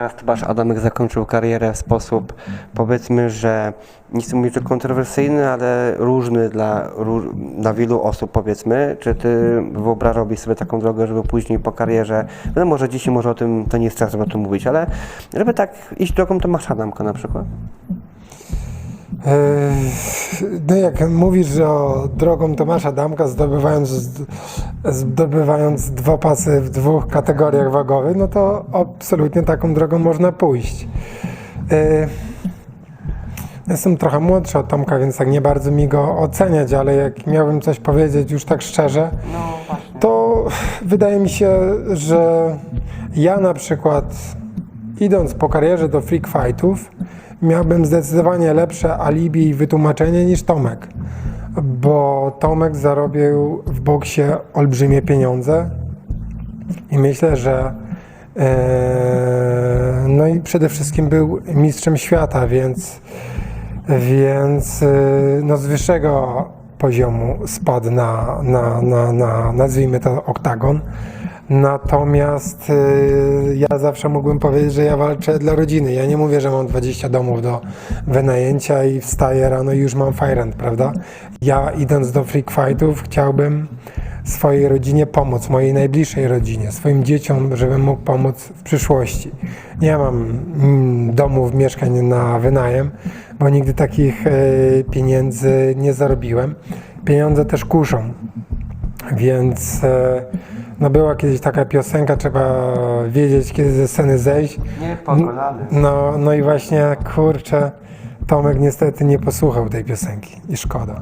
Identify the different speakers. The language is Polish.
Speaker 1: Teraz Tomasz Adamek zakończył karierę w sposób, powiedzmy, że nie chcę mówić, że kontrowersyjny, ale różny dla, dla wielu osób, powiedzmy. Czy ty wyobrażałbyś sobie taką drogę, żeby później po karierze, no może dzisiaj może o tym, to nie jest czas, żeby o tym mówić, ale żeby tak iść drogą Tomasza Adamka na przykład?
Speaker 2: No jak mówisz, o drogą Tomasza Damka zdobywając, zdobywając dwa pasy w dwóch kategoriach wagowych, no to absolutnie taką drogą można pójść. Jestem trochę młodszy od Tomka, więc tak nie bardzo mi go oceniać, ale jak miałbym coś powiedzieć już tak szczerze,
Speaker 1: No
Speaker 2: to wydaje mi się, że ja na przykład idąc po karierze do freak fightów miałbym zdecydowanie lepsze alibi i wytłumaczenie niż Tomek, bo Tomek zarobił w boksie olbrzymie pieniądze i myślę, że e, no i przede wszystkim był mistrzem świata, więc więc y, no, z wyższego poziomu spadł na, na, na, na nazwijmy to oktagon. Natomiast y, ja zawsze mógłbym powiedzieć, że ja walczę dla rodziny. Ja nie mówię, że mam 20 domów do wynajęcia i wstaję rano i już mam fajrant, prawda? Ja idąc do freak fightów chciałbym swojej rodzinie pomóc, mojej najbliższej rodzinie, swoim dzieciom, żebym mógł pomóc w przyszłości. Nie mam mm, domów, mieszkań na wynajem, bo nigdy takich e, pieniędzy nie zarobiłem. Pieniądze też kuszą, więc e, no była kiedyś taka piosenka, trzeba wiedzieć, kiedy ze sceny zejść.
Speaker 1: Nie pokonany.
Speaker 2: No, no i właśnie, kurczę, Tomek niestety nie posłuchał tej piosenki i szkoda.